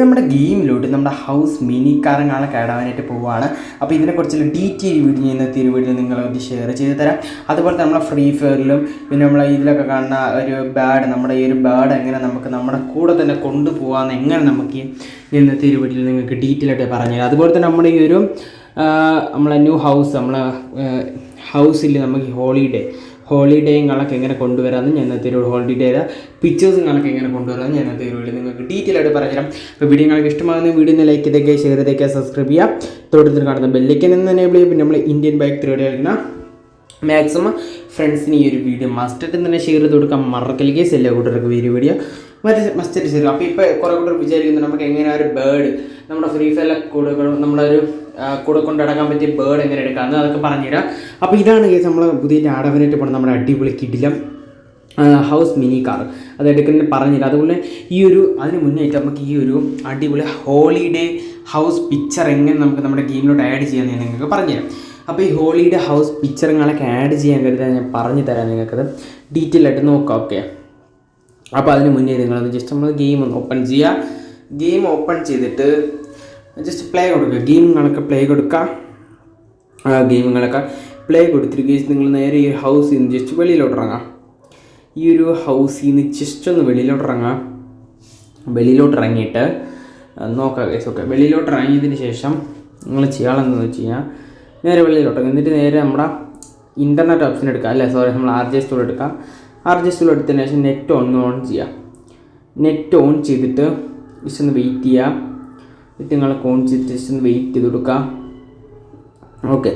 നമ്മുടെ ഗെയിമിലോട്ട് നമ്മുടെ house mini കാറങ്ങളെ കയറാനായിട്ട് പോവുകയാണ്. അപ്പോൾ ഇതിനെക്കുറിച്ചുള്ള ഡീറ്റെയിൽ വീഡിയോ ചെയ്യുന്ന ഒരു വീഡിയോ നിങ്ങളൊന്ന് ഷെയർ ചെയ്ത് തരാം. അതുപോലെ തന്നെ നമ്മളെ ഫ്രീ ഫയറിലും പിന്നെ നമ്മളെ ഇതിലൊക്കെ കാണുന്ന ഒരു ബാഡ് നമ്മുടെ ഈ ഒരു ബാഡ് എങ്ങനെ നമുക്ക് നമ്മുടെ കൂടെ തന്നെ കൊണ്ടുപോകാമെന്ന് എങ്ങനെ നമുക്ക് ഇന്ന് ഒരു വീഡിയോയിൽ നിങ്ങൾക്ക് ഡീറ്റെയിൽ ആയിട്ട് പറഞ്ഞു തരാം. അതുപോലെ തന്നെ നമ്മുടെ ഈ ഒരു നമ്മളെ ന്യൂ ഹൗസ് നമ്മളെ ഹൗസിൽ നമുക്ക് ഹോളിഡേ ഹോളിഡേകളൊക്കെ എങ്ങനെ കൊണ്ടുവരാമെന്ന് ഞാൻ ഇന്നത്തെ ഒരു ഹോളിഡേയുടെ കണക്ക് എങ്ങനെ കൊണ്ടുവരാമെന്ന് ഞാൻ ഇന്നത്തെ ഒരു വീഡിയോ നിങ്ങൾക്ക് ഡീറ്റെയിൽ ആയിട്ട് പറഞ്ഞുതരാം. അപ്പോൾ വീഡിയോ നിങ്ങൾക്ക് ഇഷ്ടമാകുന്ന വീഡിയോ ലൈക്ക് ചെയ്തേക്കുക ഷെയർ ചെയ്തേക്കുക സബ്സ്ക്രൈബ് ചെയ്യുക. തൊട്ടടുത്ത് കാണുന്ന ബെല്ലിക്കൻ എന്ന് എനേബിൾ ചെയ്യും പിന്നെ നമ്മൾ ഇന്ത്യൻ ബൈക്ക് ത്രീഡി കളിക്കുന്ന മാക്സിമം ഫ്രണ്ട്സിന് ഈ ഒരു വീഡിയോ മസ്റ്റായിട്ട് തന്നെ ഷെയർ ചെയ്ത് കൊടുക്കാൻ മറക്കൽ കേസ് എല്ലാ കൂട്ടർക്കും ഈ വീഡിയോ മറ്റേ മസ്റ്റ് ഷെയർ അപ്പോൾ ഇപ്പോൾ കുറേ കൂടെ വിചാരിക്കുന്നു നമുക്ക് എങ്ങനെ ഒരു ബേർഡ് നമ്മുടെ ഫ്രീ ഫയറിലെ കൂടെ നമ്മുടെ ഒരു കൂടെ കൊണ്ട് നടക്കാൻ പറ്റിയ ബേർഡ് എങ്ങനെ എടുക്കാമെന്ന് അതൊക്കെ പറഞ്ഞുതരാം. അപ്പോൾ ഇതാണ് കേസ് നമ്മൾ പുതിയ ആഡവനായിട്ട് പോകണം നമ്മുടെ അടിപൊളി കിടിലം ഹൗസ് മിനി കാർ അത് എടുക്കുന്നതിന് പറഞ്ഞില്ല അതുപോലെ ഈ ഒരു അതിന് മുന്നേറ്റ് നമുക്ക് ഈ ഒരു അടിപൊളി ഹോളിഡേ ഹൗസ് പിക്ചർ എങ്ങനെ നമുക്ക് നമ്മുടെ ഗെയിമിലോട്ട് ആഡ് ചെയ്യാമെന്ന് ഞാൻ നിങ്ങൾക്ക് പറഞ്ഞുതരാം. അപ്പോൾ ഈ ഹോളിഡേ ഹൗസ് പിക്ചറുകളൊക്കെ ആഡ് ചെയ്യാൻ കരുതാൻ ഞാൻ പറഞ്ഞു തരാം നിങ്ങൾക്കത്. ഡീറ്റെയിൽ ആയിട്ട് നോക്കാം ഓക്കെ അപ്പോൾ അതിന് മുന്നേ നിങ്ങൾ ജസ്റ്റ് നമ്മൾ ഗെയിം ഒന്ന് ഓപ്പൺ ചെയ്യുക ഗെയിം ഓപ്പൺ ചെയ്തിട്ട് ജസ്റ്റ് പ്ലേ കൊടുക്കുക. ഗെയിമുകളൊക്കെ പ്ലേ കൊടുക്കുക. ഗെയിമുകളൊക്കെ പ്ലേ ഗെയ്സ് നിങ്ങൾ നേരെ ഈ ഹൗസിൽ നിന്ന് ജസ്റ്റ് വെളിയിലോട്ട് ഇറങ്ങാം. ഈ ഒരു ഹൗസിൽ നിന്ന് ജസ്റ്റ് ഒന്ന് വെളിയിലോട്ട് ഇറങ്ങാം. വെളിയിലോട്ട് ഇറങ്ങിയിട്ട് നോക്കാം കേസ് ഓക്കെ വെളിയിലോട്ട് ഇറങ്ങിയതിന് ശേഷം നിങ്ങൾ ചെയ്യാനെന്താണെന്ന് വെച്ച് കഴിഞ്ഞാൽ നേരെ വെളിയിലോട്ട്. എന്നിട്ട് നേരെ നമ്മുടെ ഇന്റർനെറ്റ് ഓപ്ഷൻ എടുക്കുക അല്ലേ? സോറി നമ്മൾ ആർ ജി എസ് തോടെ എടുക്കുക ആർ ജി എസ് എടുത്തതിന് ശേഷം നെറ്റ് ഓൺ ഓൺ ചെയ്യുക നെറ്റ് ഓൺ ചെയ്തിട്ട് ജസ്റ്റ് ഒന്ന് വെയിറ്റ് ചെയ്യുക എന്നിട്ട് നിങ്ങളൊക്കെ ഓൺ ചെയ്തിട്ട് ജസ്റ്റ് ഒന്ന് വെയിറ്റ് ചെയ്ത് കൊടുക്കുക ഓക്കെ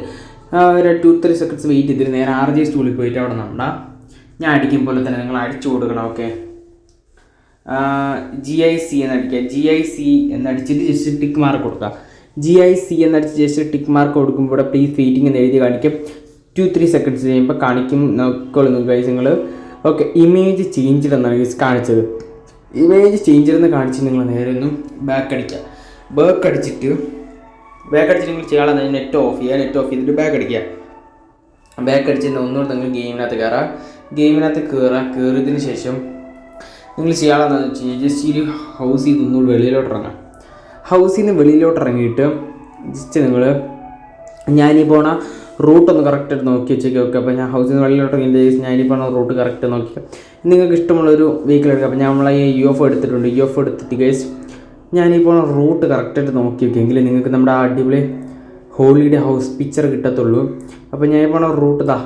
ഒരു ടു ത്രീ സെക്കൻഡ്സ് വെയിറ്റ് ചെയ്തിട്ട് നേരെ ആർ ജി സ്റ്റൂളിൽ പോയിട്ട് അവിടെ നമ്മുടെ ഞാൻ അടിക്കും പോലെ തന്നെ നിങ്ങൾ അടിച്ചു കൊടുക്കണം ഓക്കെ ജി ഐ സി എന്നടിക്കുക. ജി ഐ സി എന്നടിച്ചിട്ട് ജസ്റ്റ് ടിക്ക് മാർക്ക് കൊടുക്കുക. ജി ഐ സി എന്നടിച്ച് ജസ്റ്റ് ടിക്ക് മാർക്ക് കൊടുക്കുമ്പോൾ ഇവിടെ പ്ലീസ് വെയിറ്റിംഗ് എന്ന് എഴുതി കാണിക്കും. ടു ത്രീ സെക്കൻഡ്സ് കഴിയുമ്പോൾ കാണിക്കും. നോക്കോളൂ ഗൈസ് നിങ്ങൾ ഓക്കെ ഇമേജ് ചേഞ്ച് എന്നാണ് കാണിച്ചത്? ഇമേജ് ചേഞ്ച് എന്ന് കാണിച്ച് നിങ്ങൾ നേരെ ഒന്നും ബാക്ക് അടിക്കുക. ബാക്ക് അടിച്ചിട്ട് ബാക്ക് അടിച്ചിട്ട് നിങ്ങൾ ചെയ്യാനുള്ള നെറ്റ് ഓഫ് ചെയ്യുക. നെറ്റ് ഓഫ് ചെയ്തിട്ട് ബാക്ക് അടിക്കുക. ബാക്ക് അടിച്ചിട്ട് ഒന്നുകൂടെ നിങ്ങൾ ഗെയിമിനകത്ത് കയറുക. ഗെയിമിനകത്ത് കയറുക. കയറിയതിന് ശേഷം നിങ്ങൾ ചെയ്യാനുള്ളതെന്ന് വെച്ച് കഴിഞ്ഞാൽ ജസ്റ്റ് ഈ ഹൗസിൽ നിന്ന് ഒന്നുകൂടി വെളിയിലോട്ട് ഇറങ്ങാം ഹൗസിൽ നിന്ന് വെളിയിലോട്ട് ഇറങ്ങിയിട്ട് ജസ്റ്റ് നിങ്ങൾ ഞാനീ പോണ റൂട്ട് ഒന്ന് കറക്റ്റായിട്ട് നോക്കി വെച്ചേക്കും. ഓക്കെ അപ്പോൾ ഞാൻ ഹൗസിൽ നിന്ന് വെള്ളിലോട്ട് ഇറങ്ങിയിട്ട് ജസ്റ്റ് ഞാനീ പോണ റൂട്ട് കറക്റ്റ് നോക്കി. നിങ്ങൾക്ക് ഇഷ്ടമുള്ളൊരു വെഹിക്കിൾ എടുക്കുക അപ്പോൾ ഞാൻ നമ്മളെ ഈ യു എഫ് എടുത്തിട്ടുണ്ട്. യു എഫ് എടുത്തിട്ട് കേസ് ഞാനിപ്പോൾ റൂട്ട് കറക്റ്റായിട്ട് നോക്കി വെക്കുമെങ്കിൽ നിങ്ങൾക്ക് നമ്മുടെ ആ അടിപൊളി ഹോളിഡേ ഹൗസ് പിക്ചർ കിട്ടത്തുള്ളൂ. അപ്പോൾ ഞാൻ ഈ പോണ റൂട്ട് ഇതാ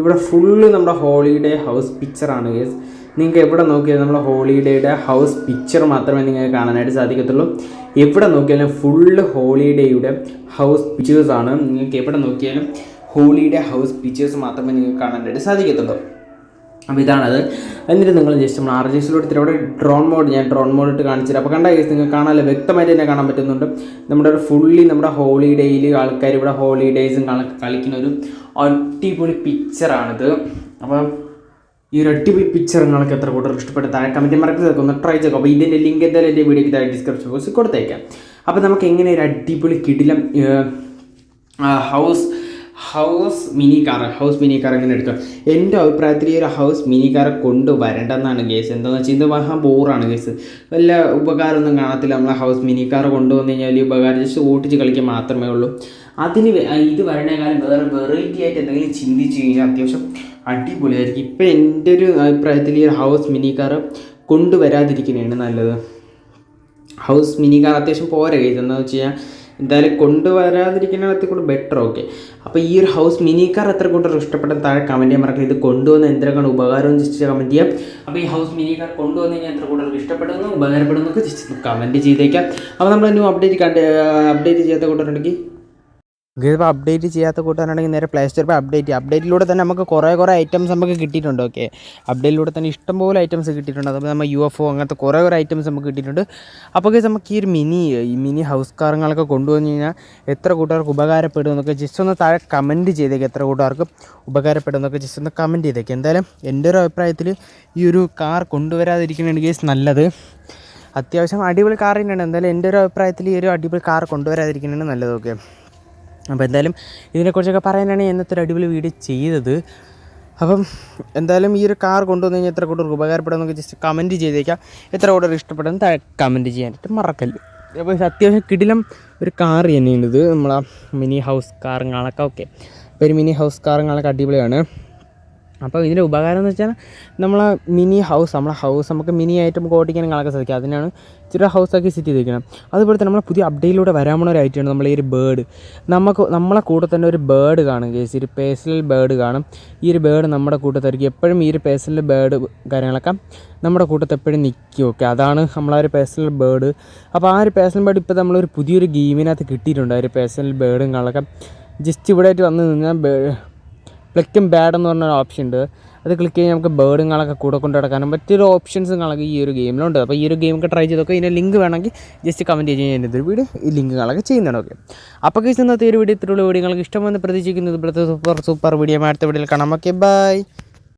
ഇവിടെ ഫുള്ള് നമ്മുടെ ഹോളിഡേ ഹൗസ് പിക്ചറാണ് ഗേസ് നിങ്ങൾക്ക് എവിടെ നോക്കിയാൽ നമ്മുടെ ഹോളിഡേയുടെ ഹൗസ് പിക്ചർ മാത്രമേ നിങ്ങൾക്ക് കാണാനായിട്ട് സാധിക്കത്തുള്ളൂ. എവിടെ നോക്കിയാലും ഫുള്ള് ഹോളിഡേയുടെ ഹൗസ് പിക്ചേഴ്സ് ആണ്. നിങ്ങൾക്ക് എവിടെ നോക്കിയാലും ഹോളിഡേ ഹൗസ് പിക്ചേഴ്സ് മാത്രമേ നിങ്ങൾക്ക് കാണാനായിട്ട് സാധിക്കത്തുള്ളൂ. അപ്പോൾ ഇതാണത് എന്നിട്ട് നിങ്ങൾ ജസ്റ്റ് നമ്മൾ ആർ ജി എസിലോട്ട് ഇത്തിരി അവിടെ ഡ്രോൺ മോഡ് ഞാൻ ഡ്രോൺ മോഡ് ഇട്ട് കാണിച്ചിട്ട് അപ്പോൾ കണ്ട കേസ് നിങ്ങൾക്ക് കാണാമല്ലോ വ്യക്തമായിട്ട് തന്നെ കാണാൻ പറ്റുന്നുണ്ട്. നമ്മുടെ ഒരു ഫുള്ളി നമ്മുടെ ഹോളിഡേയിൽ ആൾക്കാർ ഇവിടെ ഹോളിഡേയ്സും കളിക്കുന്ന ഒരു അടിപൊളി പിക്ചറാണിത് അപ്പം ഈ പിക്ചർ നിങ്ങൾക്ക് എത്ര കൂടുതൽ ഇഷ്ടപ്പെട്ട? താഴെ കമന്റ് മറക്കരുത്. ഒന്ന് ട്രൈ ചെയ്യുക അപ്പോൾ ഇതിന്റെ ലിങ്ക് എന്തായാലും എന്റെ വീഡിയോക്ക് താഴെ ഡിസ്ക്രിപ്ഷൻ ബോക്സിൽ കൊടുത്തേക്കാം. അപ്പോൾ നമുക്ക് എങ്ങനെ ഒരു അടിപൊളി കിടിലം house house mini car house mini car അങ്ങനെ എടുക്കാം എന്റെ അഭിപ്രായത്തിൽ ഈ ഒരു ഹൗസ് മിനി കാർ കൊണ്ടുവരേണ്ടെന്നാണ് കേസ് എന്താണെന്ന് വെച്ചാൽ ഇത് മഹാ ബോറാണ് കേസ് വല്ല ഉപകാരമൊന്നും കാണത്തില്ല. നമ്മൾ ഹൗസ് മിനി കാർ കൊണ്ടുവന്നു കഴിഞ്ഞാൽ ഈ ഉപകാരം ജസ്റ്റ് ഓട്ടിച്ച് കളിക്കാൻ മാത്രമേ ഉള്ളൂ. അതിന് ഇത് വരണേക്കാളും വേറെ വെറൈറ്റി ആയിട്ട് എന്തെങ്കിലും ചിന്തിച്ച് കഴിഞ്ഞാൽ അത്യാവശ്യം അടിപൊളിയായിരിക്കും. ഇപ്പം എന്റെ ഒരു അഭിപ്രായത്തിൽ ഈ ഹൗസ് മിനി കാർ കൊണ്ടുവരാതിരിക്കുന്നതാണ് നല്ലത്. ഹൗസ് മിനി കാർ അത്യാവശ്യം പോരാ കേസ് എന്താണെന്ന് വെച്ച് കഴിഞ്ഞാൽ എന്തായാലും കൊണ്ടുവരാതിരിക്കുന്നതിനകത്ത് കൂടെ ബെറ്റർ ഓക്കെ അപ്പോൾ ഈ ഒരു ഹൗസ് മിനി കാർ എത്ര കൂട്ടർ ഇഷ്ടപ്പെട്ട താഴെ കമന്റ് ചെയ്യാൻ മറക്കില്ല ഇത് കൊണ്ടുവന്ന എന്തെങ്കിലും ഉപകാരം ജസ്റ്റ് കമന്റ് ചെയ്യാം. അപ്പോൾ ഈ ഹൗസ് മിനി കാർ കൊണ്ടുവന്ന് കഴിഞ്ഞാൽ എത്ര കൂട്ടർക്ക് ഇഷ്ടപ്പെടുന്നു ഉപകാരപ്പെടുന്നു ജസ്റ്റ് കമന്റ് ചെയ്തേക്കാം. അപ്പോൾ നമ്മൾ ന്യൂ അപ്ഡേറ്റ് കണ്ട് അപ്ഡേറ്റ് ചെയ്യാത്ത കൂട്ടരുണ്ടെങ്കിൽ ഇതിപ്പോൾ അപ്ഡേറ്റ് ചെയ്യാത്ത കൂട്ടാനാണെങ്കിൽ നേരെ പ്ലേ സ്റ്റോർ അപ്ഡേറ്റ് അപ്ഡേറ്റിലൂടെ തന്നെ നമുക്ക് കുറേ കുറേ ഐറ്റംസ് നമുക്ക് കിട്ടിയിട്ടുണ്ട് ഓക്കെ അപ്ഡേറ്റിലൂടെ തന്നെ ഇഷ്ടംപോലെ ഐറ്റംസ് കിട്ടിയിട്ടുണ്ട്. അതുപോലെ നമ്മൾ യു എഫ് ഒ അങ്ങനത്തെ കുറേ കുറേ ഐറ്റംസ് നമുക്ക് കിട്ടിയിട്ടുണ്ട്. അപ്പോൾ നമുക്ക് ഈ ഒരു മിനി ഈ മിനി ഹൗസ് കാറുകളൊക്കെ കൊണ്ടുവന്നു കഴിഞ്ഞാൽ എത്ര കൂട്ടുകാർക്ക് ഉപകാരപ്പെടും എന്നൊക്കെ ജസ്റ്റ് ഒന്ന് താഴെ കമന്റ് ചെയ്തേക്ക് എത്ര കൂട്ടുകാർക്ക് ഉപകാരപ്പെടും എന്നൊക്കെ ജസ്റ്റ് ഒന്ന് കമന്റ് ചെയ്തേക്ക്. എന്തായാലും എന്റെ ഒരു അഭിപ്രായത്തിൽ ഈ ഒരു കാർ കൊണ്ടുവരാതിരിക്കുന്നതാണ് കേസ് നല്ലത്. അത്യാവശ്യം അടിപൊളി കാർ തന്നെയാണ്. എന്തായാലും എന്റെ ഒരു അഭിപ്രായത്തിൽ ഈ ഒരു അടിപൊളി കാർ കൊണ്ടുവരാതിരിക്കുന്നതാണ് നല്ലത് ഓക്കെ അപ്പോൾ എന്തായാലും ഇതിനെക്കുറിച്ചൊക്കെ പറയാനാണ് എന്നത്തെ ഒരു അടിപൊളി വീഡിയോ ചെയ്തത്. അപ്പം എന്തായാലും ഈ ഒരു കാർ കൊണ്ടുവന്ന് കഴിഞ്ഞാൽ എത്ര കൂട്ടർക്ക് ഉപകാരപ്പെടുമെന്നൊക്കെ ജസ്റ്റ് കമന്റ് ചെയ്തേക്കാം. എത്ര കൂടുതൽ ഇഷ്ടപ്പെടുന്ന താഴെ കമന്റ് ചെയ്യാനായിട്ട് മറക്കല്ല്. അപ്പോൾ അത്യാവശ്യം കിടിലം ഒരു കാർ തന്നെയാണ് ഇത്. നമ്മളെ മിനി ഹൗസ് കാറുകളൊക്കെ ഓക്കെ. അപ്പോൾ ഒരു മിനി ഹൗസ് കാറുകളൊക്കെ അടിപൊളിയാണ്. അപ്പോൾ ഇതിന്റെ ഉപകാരം എന്ന് വെച്ചാൽ നമ്മളെ മിനി ഹൗസ് നമ്മളെ ഹൗസ് നമുക്ക് മിനി ആയിട്ട് നമുക്ക് ഓടിക്കാനും കാണാൻ സാധിക്കും. അതിനാണ് ഇച്ചിരി ഹൗസാക്കി സെറ്റ് ചെയ്തിരിക്കണം. അതുപോലെ തന്നെ നമ്മളെ പുതിയ അപ്ഡേറ്റിലൂടെ വരാൻ പോണ ഒരു ഐറ്റമാണ് നമ്മൾ ഈ ഒരു ബേർഡ് നമുക്ക് നമ്മളെ കൂടെ തന്നെ ഒരു ബേർഡ് കാണും കേസ് ഒരു പേഴ്സണൽ ബേർഡ് കാണും. ഈ ഒരു ബേർഡ് നമ്മുടെ കൂട്ടത്തായിരിക്കും എപ്പോഴും ഈ ഒരു പേഴ്സണൽ ബേർഡ് കാര്യങ്ങളൊക്കെ നമ്മുടെ കൂട്ടത്ത് എപ്പോഴും നിൽക്കും. ഓക്കെ അതാണ് നമ്മളെ ഒരു പേഴ്സണൽ ബേർഡ് അപ്പോൾ ആ ഒരു പേഴ്സണൽ ബേർഡ് ഇപ്പോൾ നമ്മളൊരു പുതിയൊരു ഗെയിമിനകത്ത് കിട്ടിയിട്ടുണ്ട്. ആ ഒരു പേഴ്സണൽ ബേർഡും കാണൊക്കെ ജസ്റ്റ് ഇവിടെ ആയിട്ട് വന്ന് നിന്നാൽ ക്ലിക്കും ബാഡ് എന്ന് പറഞ്ഞൊരു ഓപ്ഷൻ ഉണ്ട്. അത് ക്ലിക്ക് കഴിഞ്ഞാൽ നമുക്ക് ബേർഡുകളൊക്കെ കൂടെ കൊണ്ട് നടക്കാനും മറ്റൊരു ഓപ്ഷൻസുകളൊക്കെ ഈ ഒരു ഗെയിമിലുണ്ട് അപ്പോൾ ഈ ഒരു ഗെയിമൊക്കെ ട്രൈ ചെയ്തൊക്കെ ഇതിന്റെ ലിങ്ക് വേണമെങ്കിൽ ജസ്റ്റ് കമന്റ് ചെയ്ത് കഴിഞ്ഞാൽ ഇതൊരു വീഡിയോ ഈ ലിങ്കുകളൊക്കെ ചെയ്യുന്നതാണ്. ഓക്കെ അപ്പോൾ കഴിച്ച് ഇന്നത്തെ ഒരു വീഡിയോ ഇത്രയുള്ള വീഡിയോകൾക്ക് ഇഷ്ടമെന്ന് പ്രതീക്ഷിക്കുന്നത് ഇവിടുത്തെ സൂപ്പർ സൂപ്പർ വീഡിയോ അടുത്ത വീഡിയോയിൽ കാണാം. Okay bye